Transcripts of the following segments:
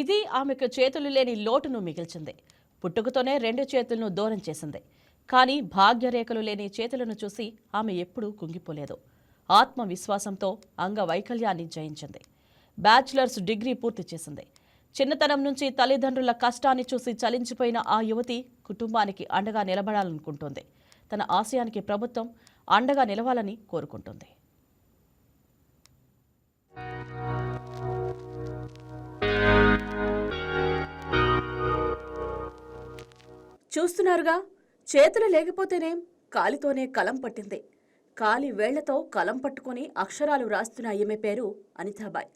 ఇది ఆమెకు చేతులు లేని లోటును మిగిల్చింది. పుట్టుకతోనే రెండు చేతులను దూరం చేసింది. కానీ భాగ్యరేఖలు లేని చేతులను చూసి ఆమె ఎప్పుడూ కుంగిపోలేదు. ఆత్మవిశ్వాసంతో అంగవైకల్యాన్ని జయించింది. బ్యాచిలర్స్ డిగ్రీ పూర్తి చేసింది. చిన్నతనం నుంచి తల్లిదండ్రుల కష్టాన్ని చూసి చలించిపోయిన ఆ యువతి కుటుంబానికి అండగా నిలబడాలనుకుంటోంది. తన ఆశయానికి ప్రభుత్వం అండగా నిలవాలని కోరుకుంటుంది. చూస్తున్నారుగా. చేతులు లేకపోతేనేం కాలితోనే కలం పట్టింది. కాలి వేళ్ళతో కలం పట్టుకొని అక్షరాలు రాస్తున్న ఈమె పేరు అనితాబాయ్.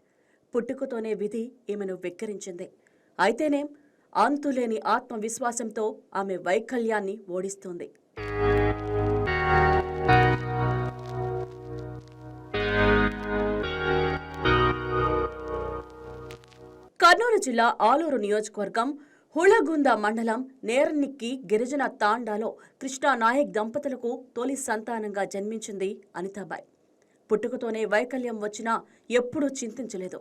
పుట్టుకతోనే విధి ఈమెను వెక్కిరించింది. అయితేనేం అంతులేని ఆత్మవిశ్వాసంతో ఆమె వైకల్యాన్ని ఓడిస్తోంది. కర్నూలు జిల్లా ఆలూరు నియోజకవర్గం హుళగుంద మండలం నేరన్నిక్కి గిరిజన తాండాలో కృష్ణా నాయక్ దంపతులకు తొలి సంతానంగా జన్మించింది అనితాబాయ్. పుట్టుకతోనే వైకల్యం వచ్చినా ఎప్పుడూ చింతించలేదు.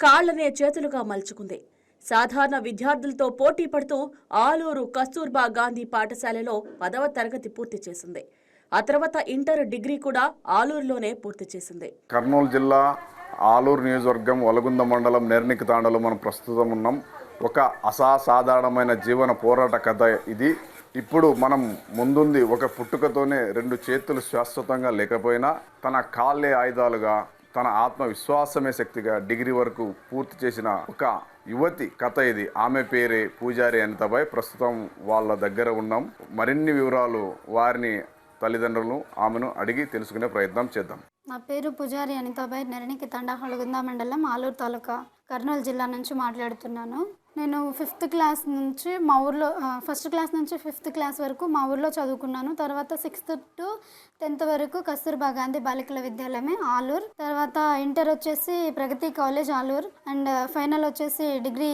కాళ్ళనే చేతులుగా మలుచుకుంది. సాధారణ విద్యార్థులతో పోటీ పడుతూ ఆలూరు కస్తూర్బా గాంధీ పాఠశాలలో పదవ తరగతి పూర్తి చేసింది. ఆ తర్వాత ఇంటర్ డిగ్రీ కూడా ఆలూరులోనే పూర్తి చేసింది. కర్నూలు జిల్లా ఆలూరు నియోజకవర్గం వలగుంద మండలం నేర్నిక తాండలో మనం ప్రస్తుతం ఉన్నాం. ఒక అసాధారణమైన జీవన పోరాట కథ ఇది. ఇప్పుడు మనం ముందుంది ఒక పుట్టుకతోనే రెండు చేతులు శాశ్వతంగా లేకపోయినా తన కాళ్ళే ఆయుధాలుగా తన ఆత్మవిశ్వాసమే శక్తిగా డిగ్రీ వరకు పూర్తి చేసిన ఒక యువతి కథ ఇది. ఆమె పేరే పూజారి అనితపై ప్రస్తుతం వాళ్ళ దగ్గర ఉన్నాం. మరిన్ని వివరాలు వారిని తల్లిదండ్రులను ఆమెను అడిగి తెలుసుకునే ప్రయత్నం చేద్దాం. నా పేరు పూజారి అనితాబాయ్. నెరణికి తండా హొళగుంద మండలం ఆలూరు తాలూకా కర్నూలు జిల్లా నుంచి మాట్లాడుతున్నాను. నేను ఫిఫ్త్ క్లాస్ నుంచి మా ఊర్లో ఫస్ట్ క్లాస్ నుంచి ఫిఫ్త్ క్లాస్ వరకు మా ఊర్లో చదువుకున్నాను. తర్వాత సిక్స్త్ టు టెన్త్ వరకు కస్తూర్బా గాంధీ బాలికల విద్యాలయమే ఆలూర్. తర్వాత ఇంటర్ వచ్చేసి Pragati college Alur. And final వచ్చేసి degree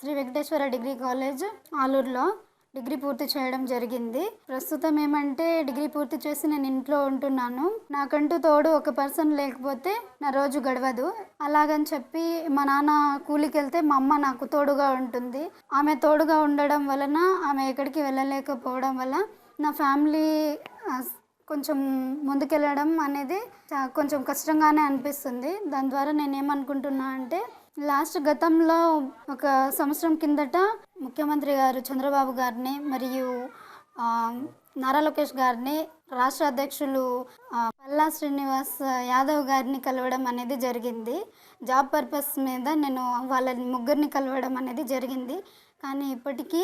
Sri Venkateswara degree college ఆలూరులో. Degree పూర్తి చేయడం జరిగింది. ప్రస్తుతం ఏమంటే డిగ్రీ పూర్తి చేసి నేను ఇంట్లో ఉంటున్నాను. నాకంటూ తోడు ఒక పర్సన్ లేకపోతే నా రోజు గడవదు. అలాగని చెప్పి మా నాన్న కూలికి వెళ్తే మా అమ్మ నాకు తోడుగా ఉంటుంది. ఆమె తోడుగా ఉండడం వలన ఆమె ఎక్కడికి వెళ్ళలేకపోవడం వల్ల నా ఫ్యామిలీ కొంచెం ముందుకెళ్ళడం అనేది కొంచెం కష్టంగానే అనిపిస్తుంది. దాని ద్వారా నేను ఏమనుకుంటున్నా అంటే లాస్ట్ గతంలో ఒక సంవత్సరం కిందట ముఖ్యమంత్రి గారు చంద్రబాబు గారిని మరియు నారా లోకేష్ గారిని రాష్ట్ర అధ్యక్షులు పల్లా శ్రీనివాస్ యాదవ్ గారిని కలవడం అనేది జరిగింది. జాబ్ పర్పస్ మీద నేను వాళ్ళని ముగ్గురిని కలవడం అనేది జరిగింది. కానీ ఇప్పటికీ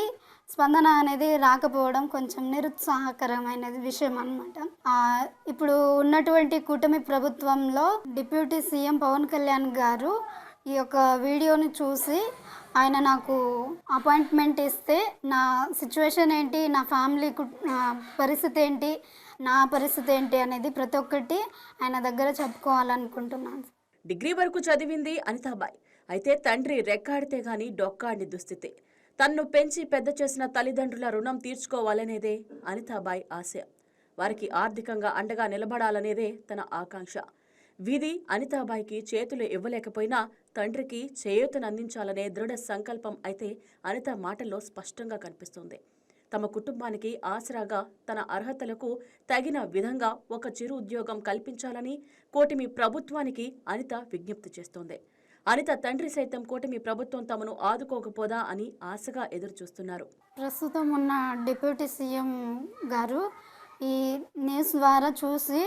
స్పందన అనేది రాకపోవడం కొంచెం నిరుత్సాహకరమైన విషయం అనమాట ఇప్పుడు ఉన్నటువంటి కూటమి ప్రభుత్వంలో డిప్యూటీ సీఎం పవన్ కళ్యాణ్ గారు ఈ యొక్క వీడియోని చూసి ఆయన నాకు అపాయింట్మెంట్ ఇస్తే నా సిచ్యువేషన్ ఏంటి నా ఫ్యామిలీ పరిస్థితి ఏంటి నా పరిస్థితి ఏంటి అనేది ప్రతి ఒక్కటి ఆయన దగ్గర చెప్పుకోవాలనుకుంటున్నాను. డిగ్రీ వరకు చదివింది అనితాబాయ్ అయితే తండ్రి రెక్కాడితే గాని డొక్కాడిని దుస్థితి. తన్ను పెంచి పెద్ద చేసిన తల్లిదండ్రుల రుణం తీర్చుకోవాలనేదే అనితాబాయ్ ఆశ. వారికి ఆర్థికంగా అండగా నిలబడాలనేదే తన ఆకాంక్ష. విధి అనితాబాయికి చేతులు ఇవ్వలేకపోయినా తండ్రికి చేయూతనందించాలనే దృఢ సంకల్పం అయితే అనిత మాటల్లో స్పష్టంగా కనిపిస్తుంది. తమ కుటుంబానికి ఆసరాగా తన అర్హతలకు తగిన విధంగా ఒక చిరు ఉద్యోగం కల్పించాలని కూటమి ప్రభుత్వానికి అనిత విజ్ఞప్తి చేస్తోంది. అనిత తండ్రి సైతం కూటమి ప్రభుత్వం తమను ఆదుకోకపోదా అని ఆశగా ఎదురుచూస్తున్నారు. ప్రస్తుతం ఉన్న డిప్యూటీ సీఎం గారు ఈ న్యూస్ ద్వారా చూసి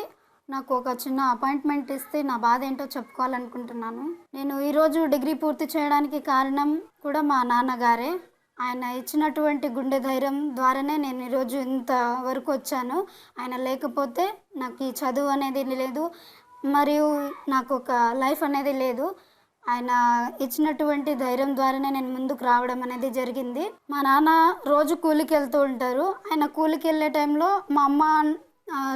నాకు ఒక చిన్న అపాయింట్మెంట్ ఇస్తే నా బాధ ఏంటో చెప్పుకోవాలనుకుంటున్నాను. నేను ఈరోజు డిగ్రీ పూర్తి చేయడానికి కారణం కూడా మా నాన్నగారే. ఆయన ఇచ్చినటువంటి గుండె ధైర్యం ద్వారానే నేను ఈరోజు ఇంత వరకు వచ్చాను. ఆయన లేకపోతే నాకు ఈ చదువు అనేది లేదు మరియు నాకు ఒక లైఫ్ అనేది లేదు. ఆయన ఇచ్చినటువంటి ధైర్యం ద్వారానే నేను ముందుకు రావడం అనేది జరిగింది. మా నాన్న రోజు కూలికి వెళ్తూ ఉంటారు. ఆయన కూలికి వెళ్ళే టైంలో మా అమ్మ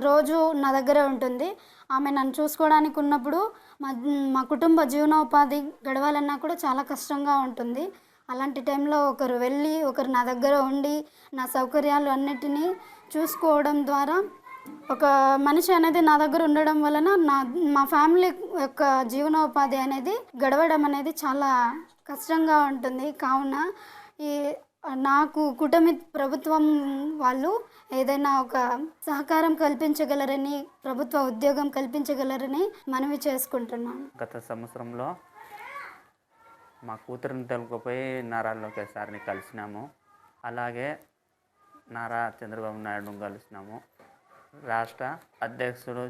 రోజు నా దగ్గరే ఉంటుంది. ఆమె నన్ను చూసుకోవడానికి ఉన్నప్పుడు మా మా కుటుంబ జీవనోపాధి గడవాలన్నా కూడా చాలా కష్టంగా ఉంటుంది. అలాంటి టైంలో ఒకరు వెళ్ళి ఒకరు నా దగ్గర ఉండి నా సౌకర్యాలు అన్నిటినీ చూసుకోవడం ద్వారా ఒక మనిషి అనేది నా దగ్గర ఉండడం వలన నా మా ఫ్యామిలీ యొక్క జీవనోపాధి అనేది గడవడం అనేది చాలా కష్టంగా ఉంటుంది. కావున ఈ నాకు కుటుంబ ప్రభుత్వం వాళ్ళు ఏదైనా ఒక సహకారం కల్పించగలరని ప్రభుత్వ ఉద్యోగం కల్పించగలరని మనవి చేసుకుంటున్నాను. గత సంవత్సరంలో మా కూతురుని తెలుగుపోయి నారా లోకేష్ సార్ని కలిసినాము. అలాగే నారా చంద్రబాబు నాయుడు కలిసినాము. రాష్ట్ర అధ్యక్షుడు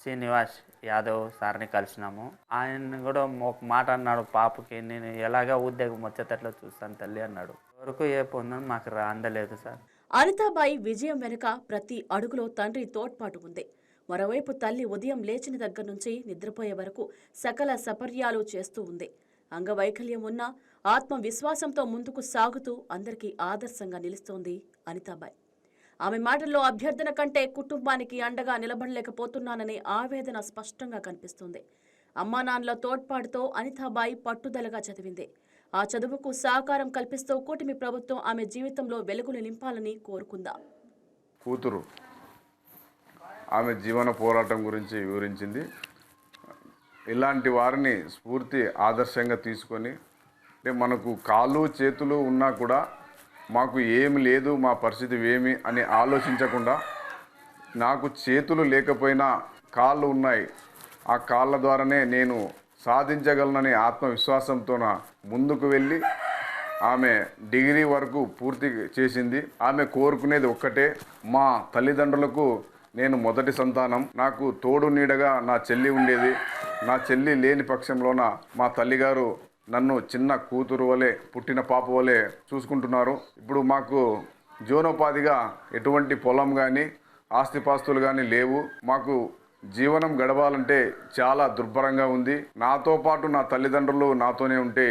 శ్రీనివాస్ యాదవ్ సార్ని కలిసినాము. ఆయన కూడా ఒక మాట అన్నాడు పాపకి నేను ఎలాగ ఉద్యోగం వచ్చేటట్లు చూస్తాను తల్లి అన్నాడు. వరకు ఏ పొందని మాకు అందలేదు సార్. అనితాబాయి విజయం వెనుక ప్రతి అడుగులో తండ్రి తోడ్పాటు ఉంది. మరోవైపు తల్లి ఉదయం లేచిన దగ్గర నుంచి నిద్రపోయే వరకు సకల సపర్యాలు చేస్తూ ఉంది. అంగవైకల్యం ఉన్న ఆత్మవిశ్వాసంతో ముందుకు సాగుతూ అందరికీ ఆదర్శంగా నిలుస్తోంది అనితాబాయి. ఆమె మాటల్లో అభ్యర్థన కంటే కుటుంబానికి అండగా నిలబడలేకపోతున్నాననే ఆవేదన స్పష్టంగా కనిపిస్తుంది. అమ్మానాన్నల తోడ్పాటుతో అనితాబాయి పట్టుదలగా చదివింది. ఆ చదువుకు సహకారం కల్పిస్తూ కూటమి ప్రభుత్వం ఆమె జీవితంలో వెలుగులు నింపాలని కోరుకుందాం? కూతురు. ఆమె జీవన పోరాటం గురించి వివరించింది. ఇలాంటి వారిని స్ఫూర్తి ఆదర్శంగా తీసుకొని అంటే మనకు కాళ్ళు చేతులు ఉన్నా కూడా మాకు ఏమి లేదు మా పరిస్థితి ఏమి అని ఆలోచించకుండా నాకు చేతులు లేకపోయినా కాళ్ళు ఉన్నాయి. ఆ కాళ్ళ ద్వారానే నేను సాధించగలననే ఆత్మవిశ్వాసంతోన ముందుకు వెళ్ళి ఆమె డిగ్రీ వరకు పూర్తి చేసింది. ఆమె కోరుకునేది ఒక్కటే మా తల్లిదండ్రులకు నేను మొదటి సంతానం. నాకు తోడు నీడగా నా చెల్లి ఉండేది. నా చెల్లి లేని పక్షంలోన మా తల్లిగారు నన్ను చిన్న కూతురు వలె పుట్టిన పాప వలె చూసుకుంటున్నారు. ఇప్పుడు మాకు జీవనోపాధిగా ఎటువంటి పొలం కానీ ఆస్తిపాస్తులు కానీ లేవు. మాకు జీవనం గడవాలంటే చాలా దుర్భరంగా ఉంది. నాతో పాటు నా తల్లిదండ్రులు నాతోనే ఉంటే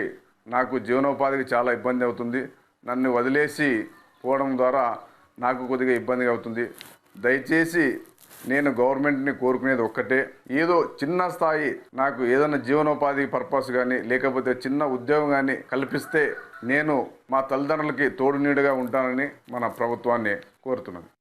నాకు జీవనోపాధికి చాలా ఇబ్బంది అవుతుంది. నన్ను వదిలేసి పోవడం ద్వారా నాకు కొద్దిగా ఇబ్బందిగా అవుతుంది. దయచేసి నేను గవర్నమెంట్ని కోరుకునేది ఒక్కటే. ఏదో చిన్న స్థాయి నాకు ఏదైనా జీవనోపాధి పర్పస్ కానీ లేకపోతే చిన్న ఉద్యోగం కానీ కల్పిస్తే నేను మా తల్లిదండ్రులకి తోడునీడుగా ఉంటానని మన ప్రభుత్వాన్ని కోరుతున్నాను